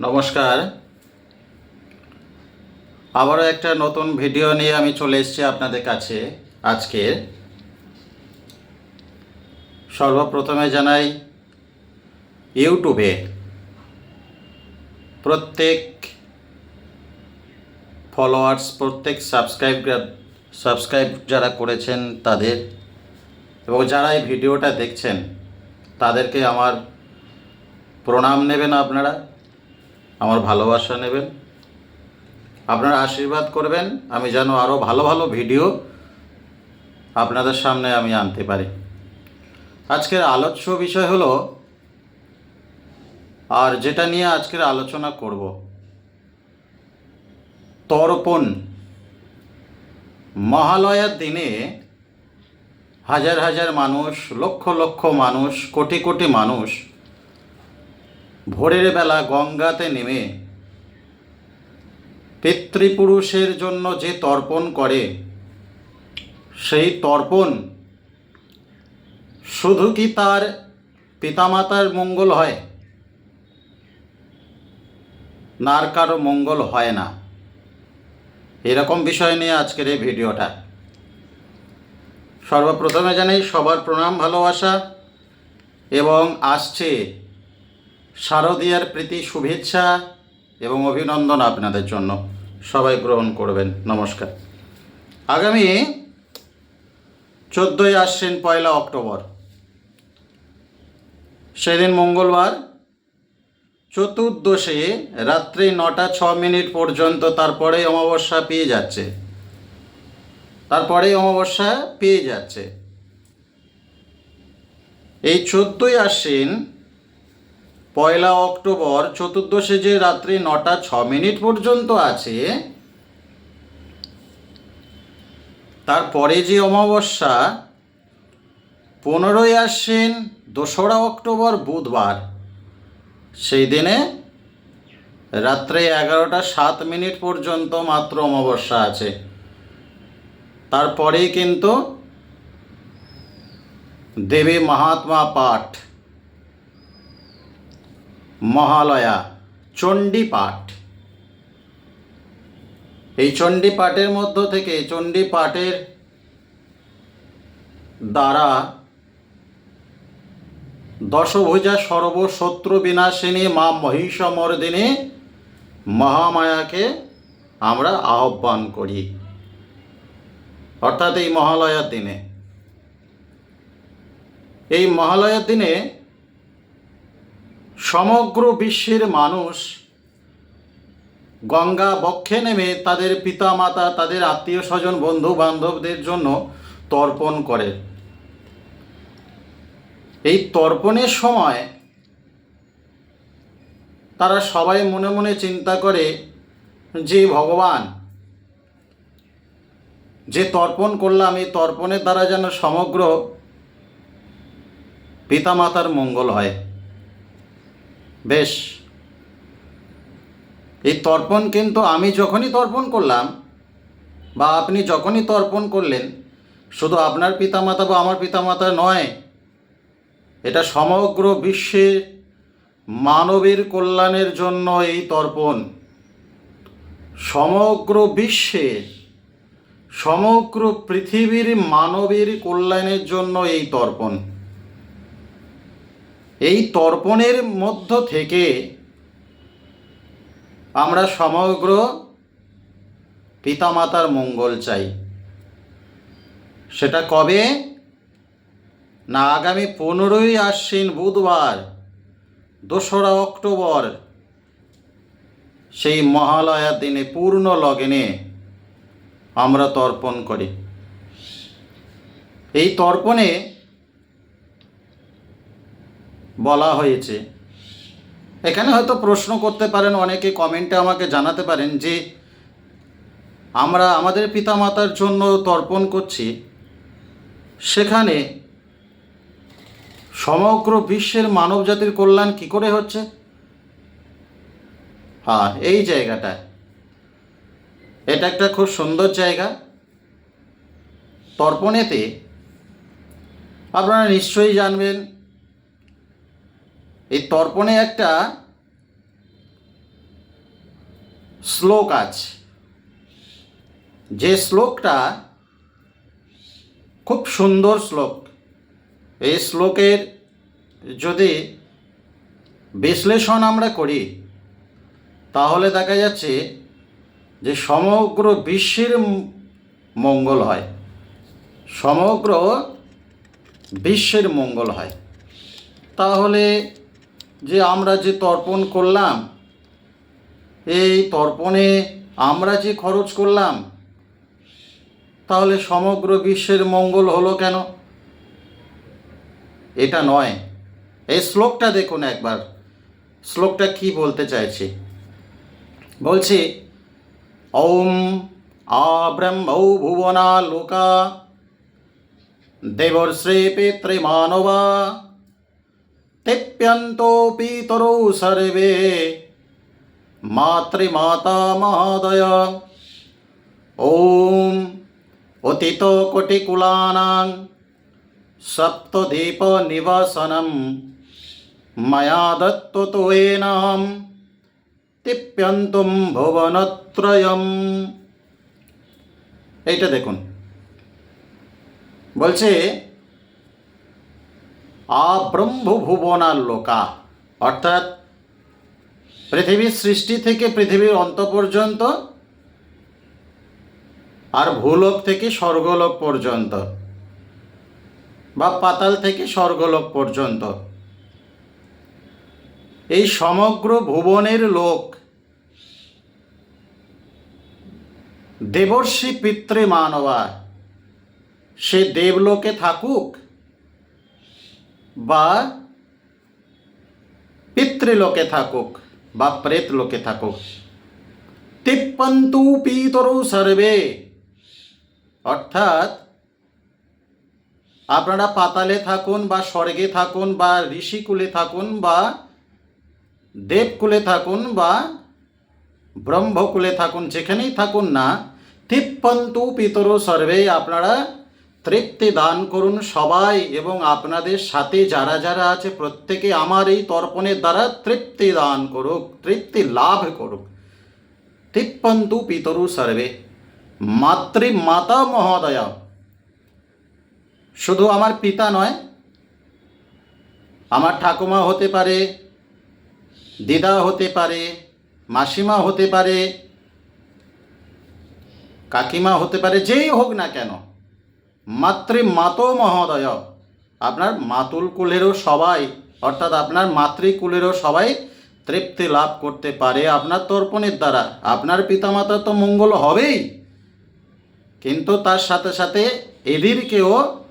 নমস্কার। আবারও একটা নতুন ভিডিও নিয়ে আমি চলে এসেছি আপনাদের কাছে আজকে সর্বপ্রথমে জানাই, ইউটিউবে প্রত্যেক ফলোয়ার্স প্রত্যেক সাবস্ক্রাইব সাবস্ক্রাইব যারা করেছেন তাদের এবং যারা এই ভিডিওটা দেখছেন, তাদেরকে আমার প্রণাম নেবেন আপনারা। আমার ভালোবাসা নেবেন। আপনারা আশীর্বাদ করবেন, আমি যেন আরও ভালো ভালো ভিডিও আপনাদের সামনে আমি আনতে পারি। আজকের আলোচ্য বিষয় হলো, আর যেটা নিয়ে আজকের আলোচনা করব, তর্পণ। মহালয়ার দিনে হাজার হাজার মানুষ, লক্ষ লক্ষ মানুষ, কোটি কোটি মানুষ ভোরের বেলা গঙ্গাতে নেমে পিতৃপুরুষের জন্য যে তর্পণ করে, সেই তর্পণ শুধু কি তার পিতামাতার মঙ্গল হয়? নার কারও মঙ্গল হয় না। এরকম বিষয় নিয়ে আজকের এই ভিডিওটা। সর্বপ্রথমে জানাই সবার প্রণাম, ভালোবাসা এবং আসছে শারদীয়ার প্রীতি শুভেচ্ছা এবং অভিনন্দন আপনাদের জন্য। সবাই গ্রহণ করবেন। নমস্কার। আগামী চোদ্দোই আশ্বিন পয়লা অক্টোবর, সেদিন মঙ্গলবার, চতুর্দশে, রাত্রি নটা ছ মিনিট পর্যন্ত তারপরে অমাবস্যা পেয়ে যাচ্ছে। তারপরে অমাবস্যা পেয়ে যাচ্ছে। এই চোদ্দই আশ্বিন পয়লা অক্টোবর চতুর্দশে যে রাত্রি নটা ছ মিনিট পর্যন্ত আছে, তারপরে যে অমাবস্যা, পনেরোই আশ্বিন, দোসরা অক্টোবর, বুধবার, সেই দিনে রাত্রে এগারোটা সাত মিনিট পর্যন্ত মাত্র অমাবস্যা আছে। তারপরেই কিন্তু দেবী মহাত্মা পাঠ মহালয়া চণ্ডী পাঠ এই চণ্ডী পাঠের মধ্য থেকে চণ্ডী পাঠের দ্বারা দশভুজা সর্বশত্রু বিনাশিনী মা মহিষমর্দিনী মহামায়াকে আমরা আহ্বান করি। অর্থাৎ এই মহালয়ার দিনে। এই মহালয়ার দিনে সমগ্র বিশ্বের মানুষ গঙ্গা বক্ষে নেমে তাদের পিতা মাতা তাদের আত্মীয় স্বজন বন্ধু বান্ধবদের জন্য তর্পণ করে। এই তর্পণের সময় তারা সবাই মনে মনে চিন্তা করে যে, ভগবান, যে তর্পণ করলাম, এই তর্পণের দ্বারা যেন সমগ্র পিতামাতার মঙ্গল হয়। বেশ। এই তর্পণ কিন্তু আমি যখনই তর্পণ করলাম, বা আপনি যখনই তর্পণ করলেন, শুধু আপনার পিতামাতা বা আমার পিতামাতা নয়, এটা সমগ্র বিশ্বের মানবের কল্যাণের জন্য এই তর্পণ। সমগ্র বিশ্বের সমগ্র পৃথিবীর মানবের কল্যাণের জন্য এই তর্পণ। এই তর্পণের মধ্য থেকে আমরা সমগ্র পিতামাতার মঙ্গল চাই। সেটা কবে? না আগামী পনেরোই আশ্বিন বুধবার, দোসরা অক্টোবর, সেই মহালয়ার দিনে পূর্ণ লগিনে আমরা তর্পণ করি। এই তর্পণে বলা হয়েছে। এখানে হয়তো প্রশ্ন করতে পারেন, অনেকে কমেন্টে আমাকে জানাতে পারেন যে আমরা আমাদের পিতামাতার জন্য তর্পণ করছি। সেখানে সমগ্র বিশ্বের মানব জাতির কল্যাণ কি করে হচ্ছে? হ্যাঁ এই জায়গাটা। এটা একটা খুব সুন্দর জায়গা। তর্পণেতে আপনারা নিশ্চয়ই জানবেন এই তর্পণে একটা শ্লোক আছে। যে শ্লোকটা খুব সুন্দর শ্লোক। এই শ্লোকের যদি বিশ্লেষণ আমরা করি, তাহলে দেখা যাচ্ছে যে সমগ্র বিশ্বের মঙ্গল হয়। সমগ্র বিশ্বের মঙ্গল হয়। তাহলে যে আমরা যে তর্পণ করলাম, এই তর্পণে আমরা যে খরচ করলাম, তাহলে সমগ্র বিশ্বের মঙ্গল হলো কেন? এটা নয়। এই শ্লোকটা দেখুন একবার। শ্লোকটা কি বলতে চাইছে? বলছি, ওম আব্রহ্মৌ ভুবনা লোকা দেবর্শ্রী পিতৃমানবা তেপ্যন্তো পিতরৌ সর্বে মাতৃমাতা মহোদয় ওম অতীত কোটিকুলানাং সপ্তদ্বীপ নিবাসনম ময়া দত্ততোয়েনাম তিপ্যন্তুম ভুবনত্রয়ম এইটা দেখুন। বলছে আব্রহ্ম ভুবনার লোকা। অর্থাৎ পৃথিবীর সৃষ্টি থেকে পৃথিবীর অন্ত পর্যন্ত আর ভূলোক থেকে স্বর্গলোক পর্যন্ত বা পাতাল থেকে স্বর্গলোক পর্যন্ত। এই সমগ্র ভুবনের লোক দেবর্ষি পিতৃ মানবা সে দেবলোকে থাকুক বা পিতৃলোকে থাকুক বা প্রেত লোকে থাকুক। তিপ্পন্তু পিতরু সর্বে। অর্থাৎ আপনারা পাতালে থাকুন বা স্বর্গে থাকুন বা ঋষিকুলে থাকুন বা দেবকুলে থাকুন বা ব্রহ্মকুলে থাকুন, যেখানেই থাকুন না তিপ্পন্তু পিতর সর্বে আপনারা তৃপ্তি দান করুন সবাই এবং আপনাদের সাথে যারা যারা আছে প্রত্যেকে আমার এই তর্পণের দ্বারা তৃপ্তি দান করুক, তৃপ্তি লাভ করুক। তিপ্পন্তু পিতরু সর্বে, মাতৃ মাতা মহোদয়া। শুধু আমার পিতা নয়, আমার ঠাকুমা হতে পারে, দিদা হতে পারে, মাসিমা হতে পারে, কাকিমা হতে পারে, যেই হোক না কেন মাতৃ মাতো মহোদয়। আপনার মাতুল কুলেরও সবাই, অর্থাৎ আপনার মাতৃকুলেরও সবাই তৃপ্তি লাভ করতে পারে আপনার তর্পণের দ্বারা। আপনার পিতামাতা তো মঙ্গল হবেই। কিন্তু তার সাথে সাথে এদেরকেও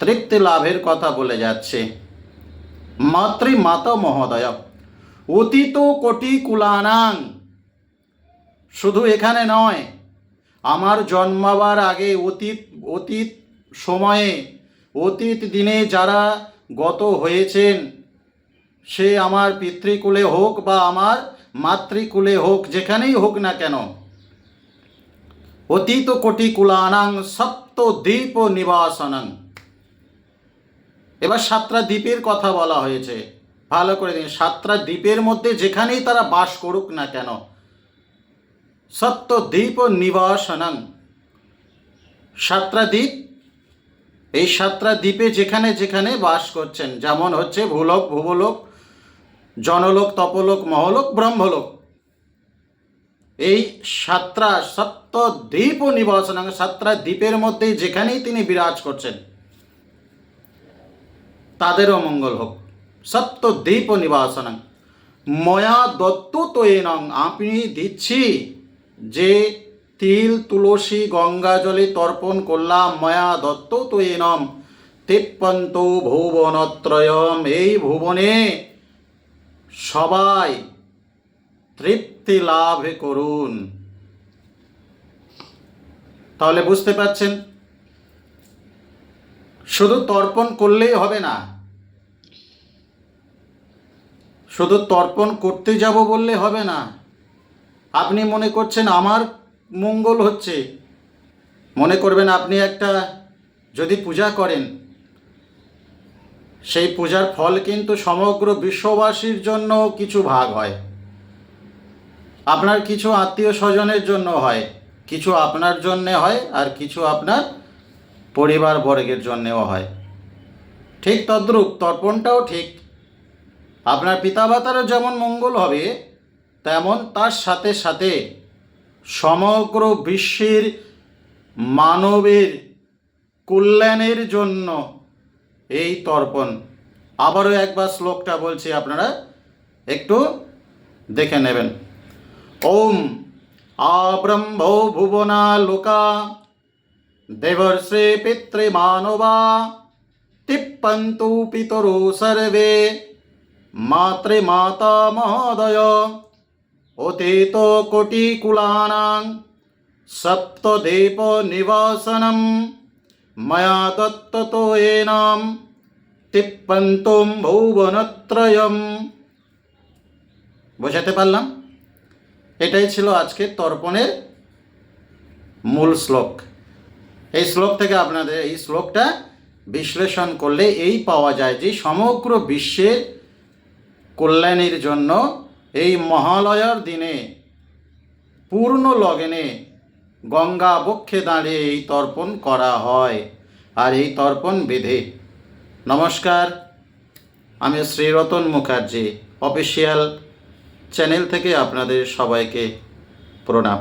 তৃপ্তি লাভের কথা বলে যাচ্ছে। মাতৃ মাতা মহোদয় অতীত কোটি কুলানাং। শুধু এখানে নয় আমার জন্মাবার আগে অতীত অতীত সময়ে, অতীত দিনে যারা গত হয়েছেন, সে আমার পিতৃকুলে হোক বা আমার মাতৃকুলে হোক, যেখানেই হোক না কেন, অতীত কোটি কুলানাং সপ্ত দ্বীপ নিবাসনাং। এবার সাতটা দ্বীপের কথা বলা হয়েছে। ভালো করে দিন, সাতটা দ্বীপের মধ্যে যেখানেই তারা বাস করুক না কেন সত্য দ্বীপ নিবাসনং সাতটা দ্বীপ। এই সাতটা দ্বীপে যেখানে যেখানে বাস করছেন, যেমন হচ্ছে ভূলোক ভূবলোক জনলোক, তপলোক, মহলোক, ব্রহ্মলোক। এই সাতটা সপ্ত দ্বীপ নিবাসনং সাতটা দ্বীপের মধ্যে যেখানেই তিনি বিরাজ করছেন, তাদেরও মঙ্গল হোক। সত্য দ্বীপ নিবাসনং ময়া দত্ত তো এনং আমি দিচ্ছি। যে তিল, তুলসী, গঙ্গা জলে তর্পণ করলাম, মায়া দত্ত তো এনম তিপ্পন্ত ভুবনত্রয়ম। এই ভুবনে সবাই তৃপ্তি লাভ করুন। তাহলে বুঝতে পারছেন? শুধু তর্পণ করলেই হবে না। শুধু তর্পণ করতে যাব বললে হবে না। আপনি মনে করছেন আমার মঙ্গল হচ্ছে? মনে করবেন আপনি একটা, যদি পূজা করেন, সেই পূজার ফল কিন্তু সমগ্র বিশ্ববাসীর জন্য কিছু ভাগ হয়। আপনার কিছু আত্মীয় স্বজনের জন্য হয়, কিছু আপনার জন্যে হয় আর কিছু আপনার পরিবার বর্গের জন্যেও হয়। ঠিক তদ্রূপ, তর্পণটাও ঠিক। আপনার পিতামাতারও যেমন মঙ্গল হবে তেমন তার সাথে সাথে সমগ্র বিশ্বের মানবের কল্যাণের জন্য এই তর্পণ। আবারও একবার শ্লোকটা বলছি, আপনারা একটু দেখে নেবেন। ওম আব্রহ্ম ভুবনা লোকা দেবর্ষে পিতৃমানবা তিপ্পন্তু পিতরু সর্বে মাতৃমাতা মহোদয়। কোটিকুলানাং সপ্তদ্বীপ নিবাসনম ময়া দত্ততো এনাম তিপ্পন্তুম ভুবনত্রয়ম বোঝাতে পারলাম এটাই ছিল আজকে তর্পণের মূল শ্লোক। এই শ্লোক থেকে আপনাদের এই শ্লোকটা বিশ্লেষণ করলে এই পাওয়া যায় যে সমগ্র বিশ্বের কল্যাণের জন্য এই মহালয়ার দিনে, পূর্ণ লগ্নে গঙ্গা বক্ষে দাঁড়িয়ে এই তর্পণ করা হয় আর এই তর্পণ বেঁধে। নমস্কার, আমি শ্রীরতন মুখার্জি, অফিসিয়াল চ্যানেল থেকে আপনাদের সবাইকে প্রণাম।